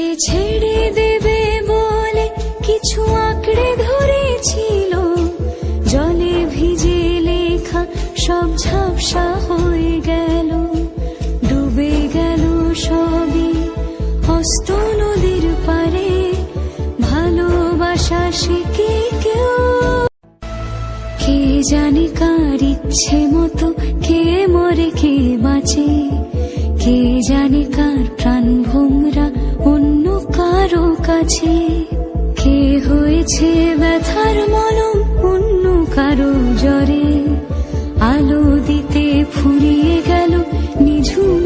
সে ছেড়ে দেবে বলে কিছু আঁকড়ে ধরেছিল। জলে ভিজে লেখা সব ঝাপসা হয়ে গেল। ডুবে গেল সবই। হস্ত নদীর পারে ভালোবাসা কি কেউ? কে জানে কার ইচ্ছে মতো কে মরে কে বাঁচে? কে জানে কার প্রাণ কারও কাছে। কে হয়েছে ব্যথার মলম? অন্য কারও জ্বরে আলো দিতে ফুরিয়ে গেল। নিঝুম